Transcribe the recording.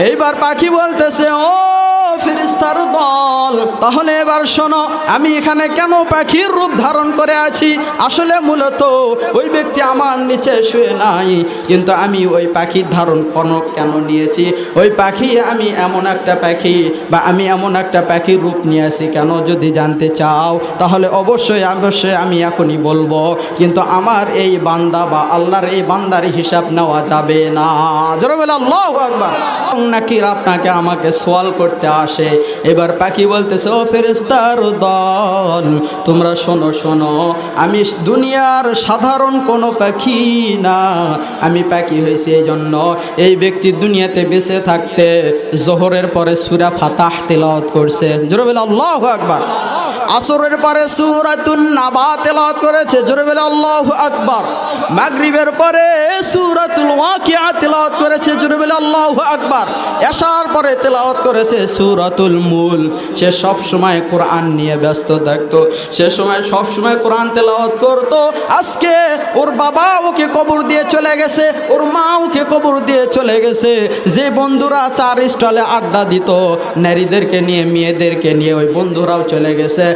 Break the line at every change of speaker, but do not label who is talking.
এইবার পাখি বলতেছে ও দল তাহলে এবার শোনো, আমি এখানে কেন পাখির রূপ ধারণ করে আছি? আসলে মূলত ওই ব্যক্তি আমার নিচে শুয়ে নাই, কিন্তু আমি ওই পাখির ধারণ কোনো কেন নিয়েছি? ওই পাখি আমি এমন একটা পাখি বা আমি এমন একটা পাখির রূপ নিয়ে আসি কেন? যদি জানতে চাও, তাহলে অবশ্যই অবশ্যই আমি এখনই বলব, কিন্তু আমার এই বান্দা বা আল্লাহর এই বান্দার হিসাব নেওয়া যাবে না। জোরে বলে আল্লাহ আকবার। নাকি আপনাকে আমাকে সোয়াল করতে আসে? এবার পাখি বলতেছে, ও ফেরেস্তার দল, তোমরা শোনো শোনো, আমি দুনিয়ার সাধারণ কোনো পাখি না, আমি পাখি হয়েছি এই জন্য এই ব্যক্তি দুনিয়াতে বেঁচে থাকতে জোহরের পরে সুরা ফাতাহ তেলাওয়াত করছে। জোরে বলে, আল্লাহ আকবার। আসরের পরে সুরাতুন নাবা তেলাওয়াত করেছে। জোরে বলে আল্লাহ আকবার। মাগরিবের পরে সুরাতুল ওয়াকিয়া তেলাওয়াত করেছে। জোরে বলে আল্লাহ আকবার। এশার পরে তেলাওয়াত করেছে সুরাতুল মূল। সে সব সময় কোরআন নিয়ে ব্যস্ত থাকতো। সে সময় সব সময় কোরআন তেলাওয়াত করতো। আজকে ওর বাবা ওকে কবর দিয়ে চলে গেছে। ওর মা ওকে কবর দিয়ে চলে গেছে। যে বন্ধুরা চার স্টলে আড্ডা দিত, নারীদেরকে নিয়ে, মেয়েদেরকে নিয়ে, ওই বন্ধুরাও চলে গেছে।